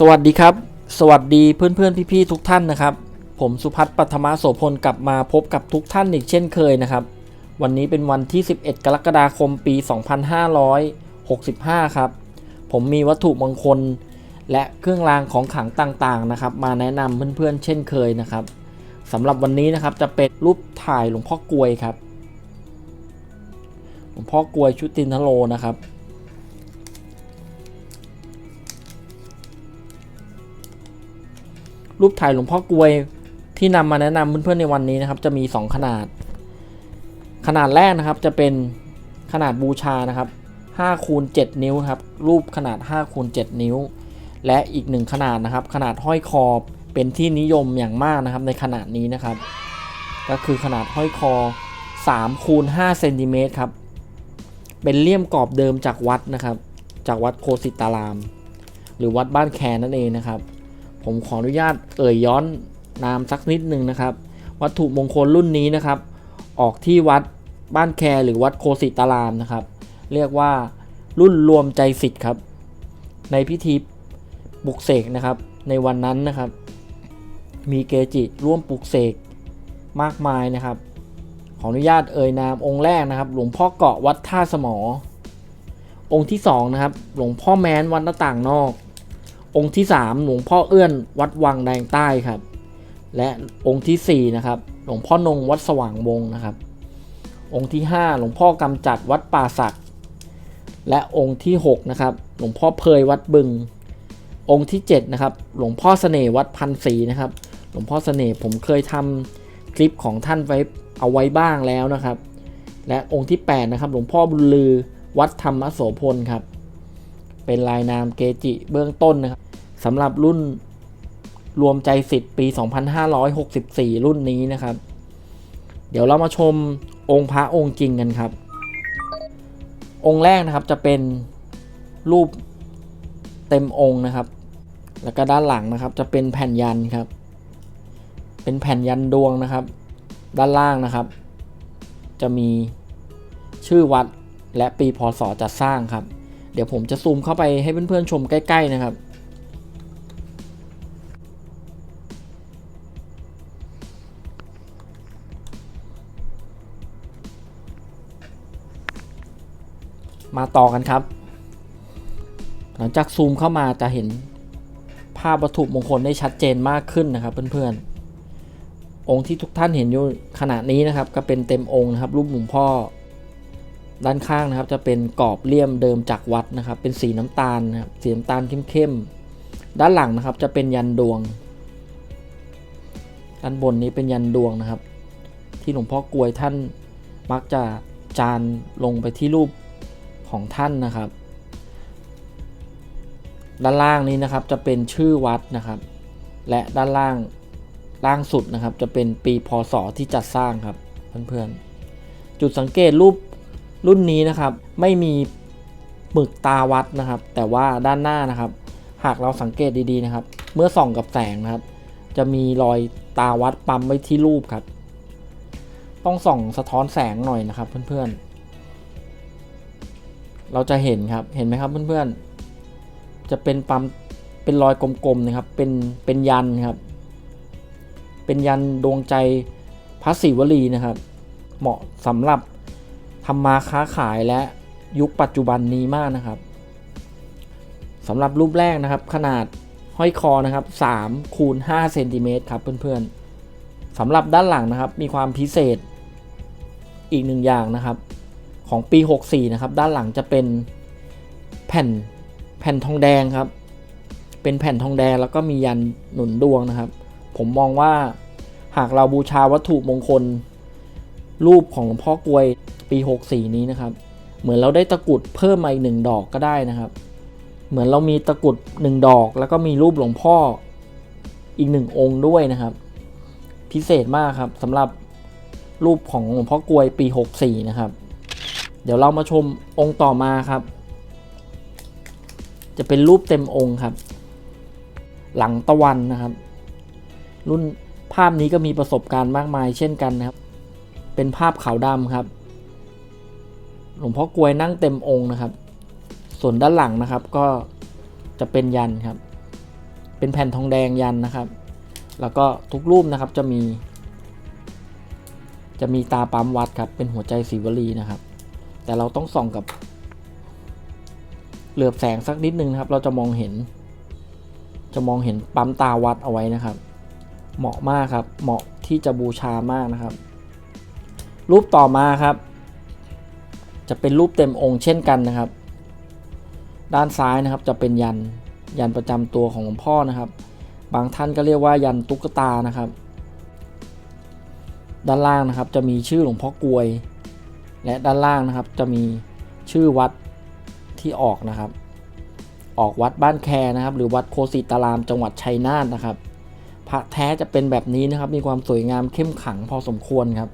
สวัสดีครับ สวัสดีเพื่อนเพื่อนพี่ๆทุกท่านนะครับ ผมสุพัฒน์ปัทมาโสพลกลับมาพบกับทุกท่านอีกเช่นเคยนะครับ วันนี้เป็นวันที่ 11 กรกฎาคมปี 2565 ครับ ผมมีวัตถุมงคล และเครื่องรางของขลังต่างๆนะครับ มาแนะนำเพื่อนๆเช่นเคยนะครับสำหรับวันนี้นะครับจะเป็นรูปถ่ายหลวงพ่อกลวยครับหลวงพ่อกลวยชุตินทโลนะครับ รูปถ่ายหลวงพ่อกวยที่นำมาแนะนำเพื่อนๆในวันนี้นะครับ จะมี 2 ขนาด ขนาดแรกนะครับจะเป็นขนาดบูชานะครับ5คูณ7นิ้วครับ รูปขนาด5คูณ7นิ้ว และอีกหนึ่งขนาดนะครับ ขนาดห้อยคอเป็นที่นิยมอย่างมากนะครับในขนาดนี้นะครับ ก็คือขนาดห้อยคอ3คูณ5เซนติเมตรครับ เป็นเลี่ยมกรอบเดิมจากวัดนะครับ จากวัดโคสิตาราม หรือวัดบ้านแคนนั่นเองนะครับ ผมขออนุญาตเอ่ยย้อนนามสักนิดหนึ่งนะครับ วัตถุมงคลรุ่นนี้นะครับ ออกที่วัดบ้านแคหรือวัดโคสิตารามนะครับ เรียกว่ารุ่นรวมใจสิทธิ์ครับ ในพิธีปลุกเสกนะครับ ในวันนั้นนะครับ มีเกจิร่วมปลุกเสกมากมายนะครับ ขออนุญาตเอ่ยนามองค์แรกนะครับ หลวงพ่อเกาะวัดท่าสมอ องค์ที่สองนะครับ หลวงพ่อแม้นวัดหน้าต่างนอก องค์ที่ 3 หลวงพ่อเอื้อนวัดวังแดงใต้ครับ และองค์ทีสี่ 4 นะครับ หลวงพ่อนงวัดสว่างวงนะครับ องค์ที่ 5 หลวงพ่อกำจัดวัดป่าศักและองค์ที่ 6 นะครับ หลวงพ่อเพยวัดบึง องค์ที่ 7 นะครับ หลวงพ่อเสน่ห์วัดพันศรีนะครับ หลวงพ่อเสน่ห์ผมเคยทำคลิปของท่านไว้เอาไว้บ้างแล้วนะครับ และองค์ที่ 8 นะครับ หลวงพ่อบุญลือวัดธรรมโสพลครับ เป็นลายนามเกจิเบื้องต้นนะครับ สำหรับรุ่นรวมใจสิทธิ์ปี 2564 รุ่นนี้นะครับ เดี๋ยวเรามาชมองค์พระองค์จริงกันครับ องค์แรกนะครับจะเป็นรูปเต็มองค์นะครับ แล้วก็ด้านหลังนะครับ จะเป็นแผ่นยันครับ เป็นแผ่นยันดวงนะครับ ด้านล่างนะครับ จะมีชื่อวัดและปีพศจัดสร้างครับ เดี๋ยวผมจะซูมเข้าไปให้เพื่อนๆชมใกล้ ๆ นะครับ มาต่อกันครับ หลังจากซูมเข้ามาจะเห็นภาพวัตถุมงคลได้ชัดเจนมากขึ้นนะครับเพื่อนๆ องค์ที่ทุกท่านเห็นอยู่ขณะนี้นะครับ ก็เป็นเต็มองค์นะครับ รูปหลวงพ่อ ด้านข้างนะครับ จะเป็นกรอบเลี่ยมเดิมจากวัดนะครับ เป็นสีน้ำตาลนะครับสีน้ำตาลเข้มๆด้านหลังนะครับจะเป็นยันดวง ด้านบนนี้เป็นยันดวงนะครับ ที่หลวงพ่อกลวยท่านมักจะจานลงไปที่รูป ของท่านนะครับ ด้านล่างนี้นะครับจะเป็นชื่อวัดนะครับ และด้านล่างล่างสุดนะครับ จะเป็นปีพศที่จัดสร้างครับเพื่อนๆจุดสังเกตรูปรุ่นนี้นะครับ ไม่มีหมึกตาวัดนะครับ แต่ว่าด้านหน้านะครับ หากเราสังเกตดีๆนะครับ เมื่อส่องกับแสงนะครับ จะมีรอยตาวัดปั๊มไว้ที่รูปครับ ต้องส่องสะท้อนแสงหน่อยนะครับเพื่อนๆ เราจะเห็นครับเห็นไหมครับเพื่อนๆ จะเป็นปั๊มเป็นรอยกลมๆนะครับ เป็นเป็นยันครับ เป็นยันดวงใจพระศิวลีนะครับ เหมาะสำหรับทำมาค้าขายและยุคปัจจุบันนี้มากนะครับสำหรับรูปแรกนะครับ ขนาดห้อยคอนะครับ3คูณ5เซนติเมตรครับเพื่อนๆสำหรับด้านหลังนะครับมีความพิเศษอีกหนึ่งอย่างนะครับ ของปี 64 นะครับ ด้านหลังจะเป็นแผ่นแผ่นทองแดงครับ เป็นแผ่นทองแดงแล้วก็มียันหนุนดวงนะครับ ผมมองว่าหากเราบูชาวัตถุมงคล รูปของหลวงพ่อกลวยปี 64 นี้นะครับ เหมือนเราได้ตะกรุดเพิ่มมาอีกหนึ่งดอกก็ได้นะครับ เหมือนเรามีตะกรุดหนึ่งดอก แล้วก็มีรูปหลวงพ่ออีกหนึ่งองค์ด้วยนะครับ พิเศษมากครับสำหรับรูปของหลวงพ่อกลวยปี 64 นะครับ เดี๋ยวเรามาชมองค์ต่อมาครับ จะเป็นรูปเต็มองค์ครับ หลังตะวันนะครับ รุ่นภาพนี้ก็มีประสบการณ์มากมายเช่นกันนะครับ เป็นภาพขาวดำครับ หลวงพ่อกลวยนั่งเต็มองค์นะครับ ส่วนด้านหลังนะครับก็จะเป็นยันครับ เป็นแผ่นทองแดงยันนะครับ แล้วก็ทุกรูปนะครับจะมี จะมีตาปั๊มวัดครับ เป็นหัวใจสีวลีนะครับ แต่เราต้องส่องกับ เหลือบแสงสักนิดนึงนะครับ เราจะมองเห็น จะมองเห็นปั๊มตาวัดเอาไว้นะครับ เหมาะมากครับ เหมาะที่จะบูชามากนะครับ รูปต่อมาครับ จะเป็นรูปเต็มองค์เช่นกันนะครับ ด้านซ้ายนะครับจะเป็นยันยันประจำตัวของหลวงพ่อนะครับ บางท่านก็เรียกว่ายันตุ๊กตานะครับ ด้านล่างนะครับจะมีชื่อหลวงพ่อกวย และด้านล่างนะครับจะมีชื่อวัดที่ออกนะครับ ออกวัดบ้านแคนะครับ หรือวัดโคสิตารามจังหวัดชัยนาทนะครับพระแท้จะเป็นแบบนี้นะครับ มีความสวยงามเข้มขังพอสมควรครับ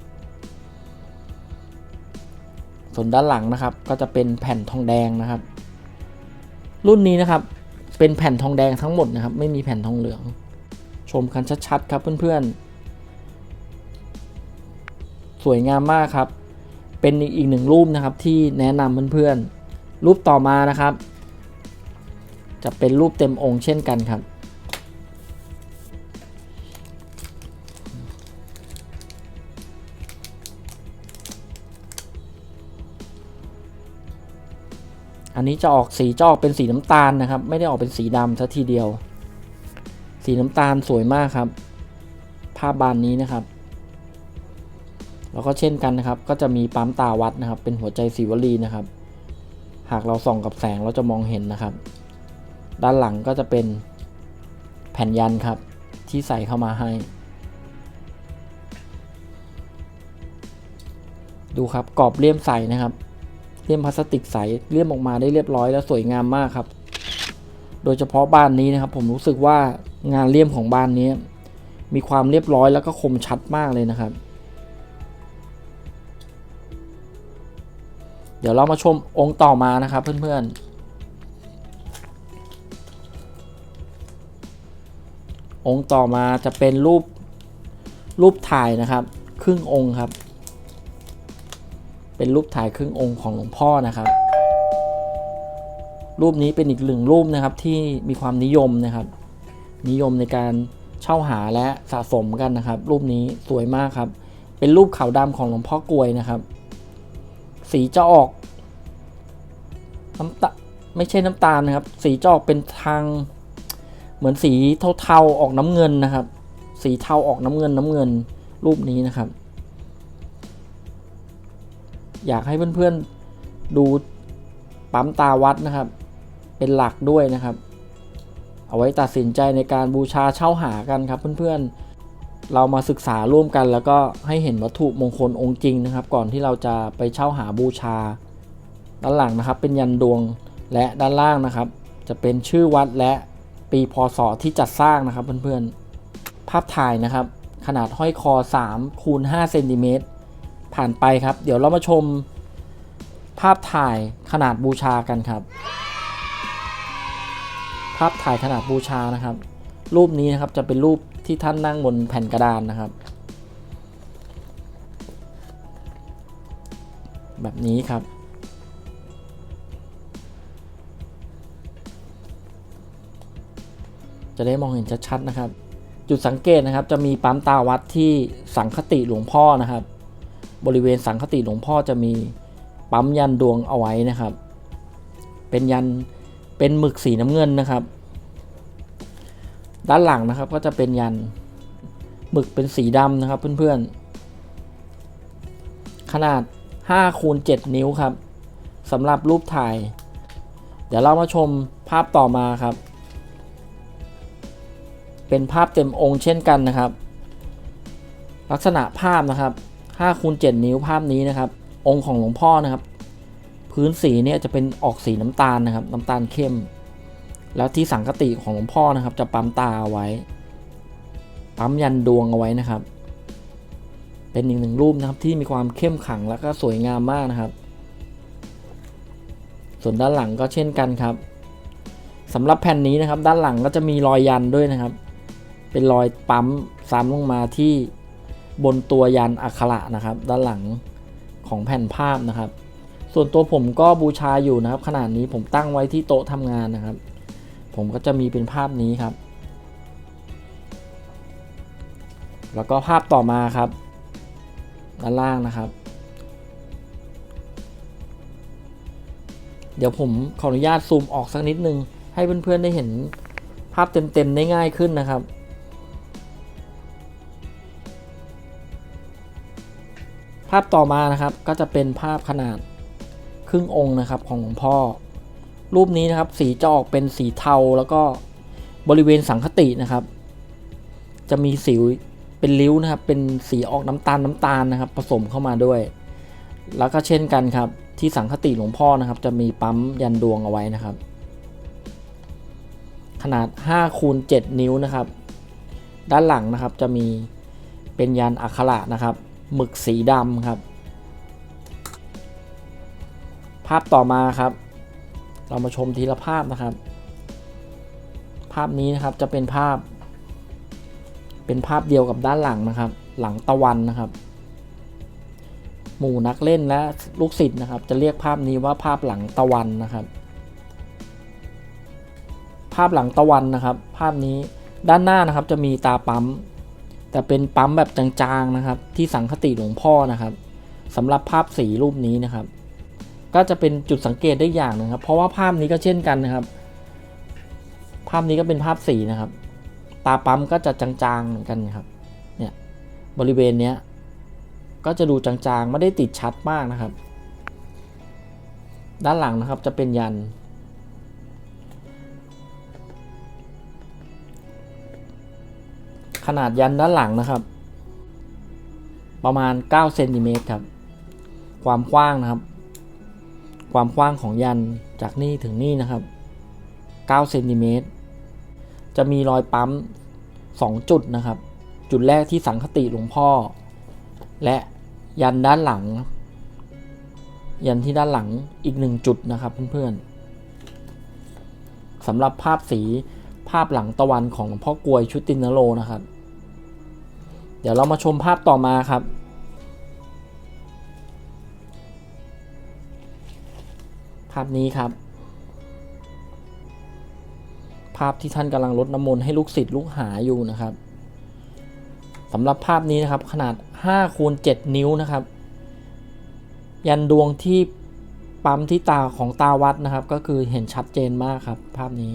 ส่วนด้านหลังนะครับ ก็จะเป็นแผ่นทองแดงนะครับ รุ่นนี้นะครับ เป็นแผ่นทองแดงทั้งหมดนะครับ ไม่มีแผ่นทองเหลือง ชมกันชัดๆครับเพื่อนๆ สวยงามมากครับ เป็นอีกหนึ่งรูปนะครับที่แนะนำเพื่อนๆรูปต่อมานะครับ จะเป็นรูปเต็มองค์เช่นกันครับ อันนี้จะออกสีจะออกเป็นสีน้ำตาลนะครับ ไม่ได้ออกเป็นสีดำซะทีเดียว สีน้ำตาลสวยมากครับ ภาพบานนี้นะครับ แล้วก็เช่นกันนะครับ ก็จะมีปั๊มตาวัดนะครับ เป็นหัวใจสีวลีนะครับ หากเราส่องกับแสงเราจะมองเห็นนะครับ ด้านหลังก็จะเป็นแผ่นยันครับ ที่ใส่เข้ามาให้ ดูครับกรอบเลี่ยมใสนะครับเลี่ยมพลาสติกใสเลี่ยมออกมาได้เรียบร้อยและสวยงามมากครับ โดยเฉพาะบ้านนี้นะครับ ผมรู้สึกว่างานเลี่ยมของบ้านนี้ มีความเรียบร้อยแล้วก็คมชัดมากเลยนะครับ เดี๋ยวเรามาชมองค์ต่อมานะครับเพื่อนๆ องค์ต่อมาจะเป็นรูปรูปถ่ายนะครับ ครึ่งองค์ครับ เป็นรูปถ่ายครึ่งองค์ของหลวงพ่อนะครับ รูปนี้เป็นอีกหนึ่งรูปนะครับที่มีความนิยมนะครับ นิยมในการเช่าหาและสะสมกันนะครับ รูปนี้สวยมากครับ เป็นรูปขาวดำของหลวงพ่อกลวยนะครับ สีจะออกน้ำตาไม่ใช่น้ำตาลนะครับ สีจะออกเป็นทาง เหมือนสีเทาๆออกน้ำเงินนะครับ สีเทาออกน้ำเงินน้ำเงินรูปนี้นะครับ อยากให้เพื่อนๆดูปั๊มตาวัดนะครับ เป็นหลักด้วยนะครับ เอาไว้ตัดสินใจในการบูชาเช่าหากันครับเพื่อนๆ เรามาศึกษาร่วมกัน แล้วก็ให้เห็นวัตถุมงคลองค์จริงนะครับ ก่อนที่เราจะไปเช่าหาบูชา ด้านหลังนะครับ เป็นยันดวงและด้านล่างนะครับ จะเป็นชื่อวัดและปีพศที่จัดสร้างนะครับเพื่อนๆ ภาพถ่ายนะครับ ขนาดห้อยคอ3คูณ5เซนติเมตรผ่านไปครับ เดี๋ยวเรามาชม ภาพถ่ายขนาดบูชากันครับ ภาพถ่ายขนาดบูชานะครับ รูปนี้นะครับจะเป็นรูป ที่ท่านนั่งบนแผ่นกระดานนะครับ แบบนี้ครับ จะได้มองเห็นชัดๆนะครับ จุดสังเกตนะครับจะมีปั๊มตาวัดที่สังคติหลวงพ่อนะครับ บริเวณสังคติหลวงพ่อจะมีปั๊มยันดวงเอาไว้นะครับ เป็นยันเป็นหมึกสีน้ำเงินนะครับ ด้านหลังนะครับก็จะเป็นยันหมึกเป็นสีดำนะครับเพื่อนๆ ขนาด5คูณ7นิ้วครับสำหรับรูปถ่าย เดี๋ยวเรามาชมภาพต่อมาครับ เป็นภาพเต็มองค์เช่นกันนะครับ ลักษณะภาพนะครับ5คูณ7นิ้วภาพนี้นะครับ องค์ของหลวงพ่อนะครับ พื้นสีเนี่ยจะเป็นออกสีน้ำตาลนะครับ น้ำตาลเข้ม แล้วที่สังกติของหลวงพ่อนะครับ จะปั๊มตาเอาไว้ ปั๊มยันดวงเอาไว้นะครับ เป็นอีกหนึ่งรูปนะครับที่มีความเข้มขังแล้วก็สวยงามมากนะครับ ส่วนด้านหลังก็เช่นกันครับสำหรับแผ่นนี้นะครับ ด้านหลังก็จะมีรอยยันด้วยนะครับ เป็นรอยปั๊มซ้ำลงมาที่บนตัวยันอักขระนะครับ ด้านหลังของแผ่นภาพนะครับ ส่วนตัวผมก็บูชาอยู่นะครับ ขนาดนี้ผมตั้งไว้ที่โต๊ะทำงานนะครับ ผมก็จะมีเป็นภาพนี้ครับ แล้วก็ภาพต่อมาครับ ด้านล่างนะครับ เดี๋ยวผมขออนุญาตซูมออกสักนิดนึง ให้เพื่อนๆได้เห็นภาพเต็มๆได้ง่ายขึ้นนะครับภาพต่อมานะครับก็จะเป็นภาพขนาดครึ่งองค์นะครับของหลวงพ่อ รูปนี้นะครับ สีจะออกเป็นสีเทาแล้วก็บริเวณสังคตินะครับ จะมีสิวเป็นริ้วนะครับ เป็นสีออกน้ำตาลน้ำตาลนะครับ ผสมเข้ามาด้วย แล้วก็เช่นกันครับ ที่สังคติหลวงพ่อนะครับ จะมีปั๊มยันดวงเอาไว้นะครับ ขนาด5คูณ7นิ้วนะครับ ด้านหลังนะครับจะมีเป็นยันอักขระนะครับหมึกสีดำครับ ภาพต่อมาครับ เรามาชมทีละภาพนะครับ ภาพนี้นะครับจะเป็นภาพ เป็นภาพเดียวกับด้านหลังนะครับ หลังตะวันนะครับ หมู่นักเล่นและลูกศิษย์นะครับ จะเรียกภาพนี้ว่าภาพหลังตะวันนะครับ ภาพหลังตะวันนะครับ ภาพนี้ด้านหน้านะครับจะมีตาปั๊ม แต่เป็นปั๊มแบบจางๆนะครับ ที่สังคติหลวงพ่อนะครับสำหรับภาพสีรูปนี้นะครับ ก็จะเป็นจุดสังเกตได้อย่างหนึงครับ เพราะว่าภาพนี้ก็เช่นกันนะครับ ภาพนี้ก็เป็นภาพสีนะครับ ตาปั๊มก็จะจางๆเหมือนกันครับ เนี่ยบริเวณเนี้ยก็จะดูจางๆ ไม่ได้ติดชัดมากนะครับ ด้านหลังนะครับจะเป็นยัน ขนาดยันด้านหลังนะครับ ประมาณ9เซนติเมตรครับ ความกว้างนะครับ ความกว้างของยันจากนี่ถึงนี่นะครับ9เซนติเมตรจะมีรอยปั๊ม 2 จุดนะครับ จุดแรกที่สังคติหลวงพ่อ และยันด้านหลัง ยันที่ด้านหลังอีกหนึ่งจุดนะครับเพื่อนๆสำหรับภาพสีภาพหลังตะวันของหลวงพ่อกลวยชุตินนโรนะครับ เดี๋ยวเรามาชมภาพต่อมาครับ ภาพนี้ครับ ภาพที่ท่านกำลังลดน้ำมนต์ให้ลูกศิษย์ลูกหาอยู่นะครับสำหรับภาพนี้นะครับขนาด5คูณ7นิ้วนะครับ ยันดวงที่ปั๊มที่ตาของตาวัดนะครับ ก็คือเห็นชัดเจนมากครับ ภาพนี้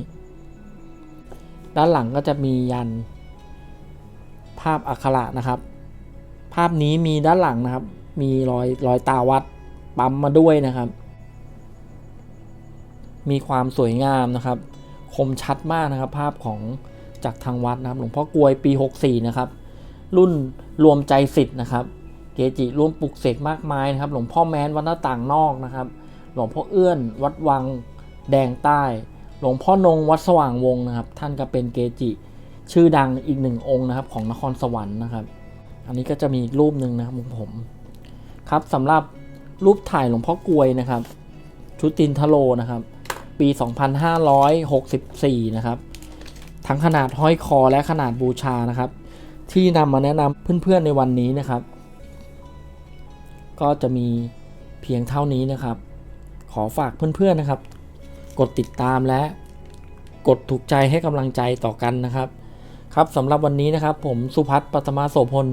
ด้านหลังก็จะมียันภาพอักขระนะครับ ภาพนี้มีด้านหลังนะครับ มีรอยรอยตาวัดปั๊มมาด้วยนะครับ มีความสวยงามนะครับ คมชัดมากนะครับ ภาพของจากทางวัดนะครับหลวงพ่อกวยปี 64 นะครับ รุ่นรวมใจสิทธิ์นะครับ เกจิร่วมปลุกเสกมากมายนะครับ หลวงพ่อแม้นวัดหน้าต่างนอกนะครับ หลวงพ่อเอื้อนวัดวังแดงใต้ หลวงพ่อนงวัดสว่างวงนะครับ ท่านก็เป็นเกจิชื่อดังอีกหนึ่งองค์นะครับ ของนครสวรรค์นะครับ อันนี้ก็จะมีอีกรูปหนึ่งนะครับผมครับสำหรับรูปถ่ายหลวงพ่อกวยนะครับ ชุตินทโลนะครับ ปี 2564 นะครับ ทั้งขนาดห้อยคอและขนาดบูชานะครับ ที่นำมาแนะนำเพื่อนๆในวันนี้นะครับ ก็จะมีเพียงเท่านี้นะครับ ขอฝากเพื่อนๆนะครับ กดติดตามและกดถูกใจให้กำลังใจต่อกันนะครับ ครับสำหรับวันนี้นะครับ ผมสุพัฒน์ปัตมาโสพล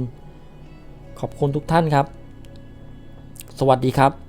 ขอบคุณทุกท่านครับ สวัสดีครับ